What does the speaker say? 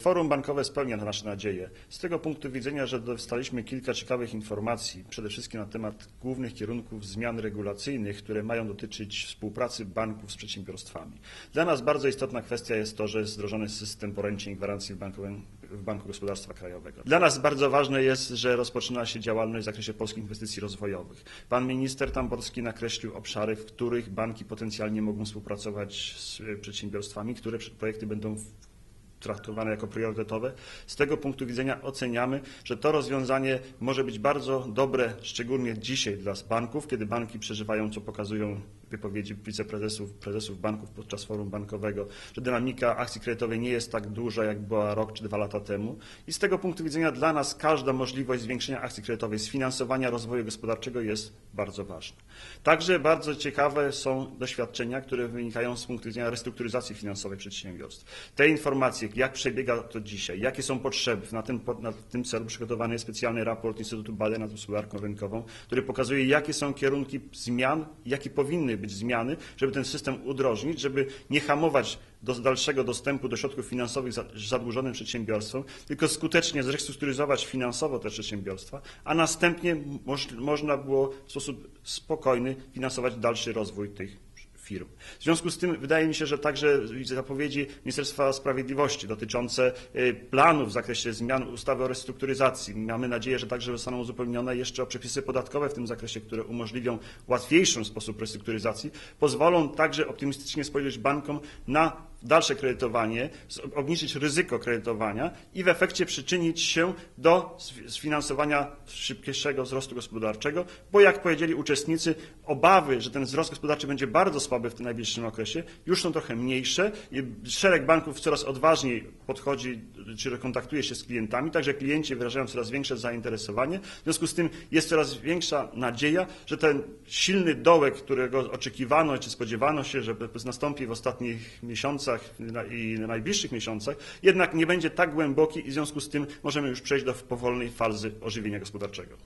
Forum bankowe spełnia nasze nadzieje. Z tego punktu widzenia, że dostaliśmy kilka ciekawych informacji, przede wszystkim na temat głównych kierunków zmian regulacyjnych, które mają dotyczyć współpracy banków z przedsiębiorstwami. Dla nas bardzo istotna kwestia jest to, że jest wdrożony system poręczeń i gwarancji w, bankowym, w Banku Gospodarstwa Krajowego. Dla nas bardzo ważne jest, że rozpoczyna się działalność w zakresie polskich inwestycji rozwojowych. Pan minister Tamborski nakreślił obszary, w których banki potencjalnie mogą współpracować z przedsiębiorstwami, które projekty będą traktowane jako priorytetowe. Z tego punktu widzenia oceniamy, że to rozwiązanie może być bardzo dobre, szczególnie dzisiaj dla banków, kiedy banki przeżywają, co pokazują wypowiedzi wiceprezesów, prezesów banków podczas forum bankowego, że dynamika akcji kredytowej nie jest tak duża, jak była rok czy dwa lata temu. I z tego punktu widzenia dla nas każda możliwość zwiększenia akcji kredytowej, sfinansowania rozwoju gospodarczego jest bardzo ważna. Także bardzo ciekawe są doświadczenia, które wynikają z punktu widzenia restrukturyzacji finansowej przedsiębiorstw. Te informacje, jak przebiega to dzisiaj, jakie są potrzeby, na tym, na tym celu przygotowany jest specjalny raport Instytutu Badań nad Gospodarką Rynkową, który pokazuje, jakie są kierunki zmian, jakie powinny być zmiany, żeby ten system udrożnić, żeby nie hamować do dalszego dostępu do środków finansowych zadłużonym przedsiębiorstwom, tylko skutecznie zrestrukturyzować finansowo te przedsiębiorstwa, a następnie moż, można było w sposób spokojny finansować dalszy rozwój tych firm. W związku z tym wydaje mi się, że także zapowiedzi Ministerstwa Sprawiedliwości dotyczące planów w zakresie zmian ustawy o restrukturyzacji, mamy nadzieję, że także zostaną uzupełnione jeszcze o przepisy podatkowe w tym zakresie, które umożliwią łatwiejszy sposób restrukturyzacji, pozwolą także optymistycznie spojrzeć bankom na dalsze kredytowanie, obniżyć ryzyko kredytowania i w efekcie przyczynić się do sfinansowania szybkiego wzrostu gospodarczego, bo jak powiedzieli uczestnicy, obawy, że ten wzrost gospodarczy będzie bardzo słaby w tym najbliższym okresie, już są trochę mniejsze. Szereg banków coraz odważniej podchodzi, czy kontaktuje się z klientami, także klienci wyrażają coraz większe zainteresowanie. W związku z tym jest coraz większa nadzieja, że ten silny dołek, którego oczekiwano czy spodziewano się, że nastąpi w ostatnich miesiącach, i na najbliższych miesiącach, jednak nie będzie tak głęboki i w związku z tym możemy już przejść do powolnej fazy ożywienia gospodarczego.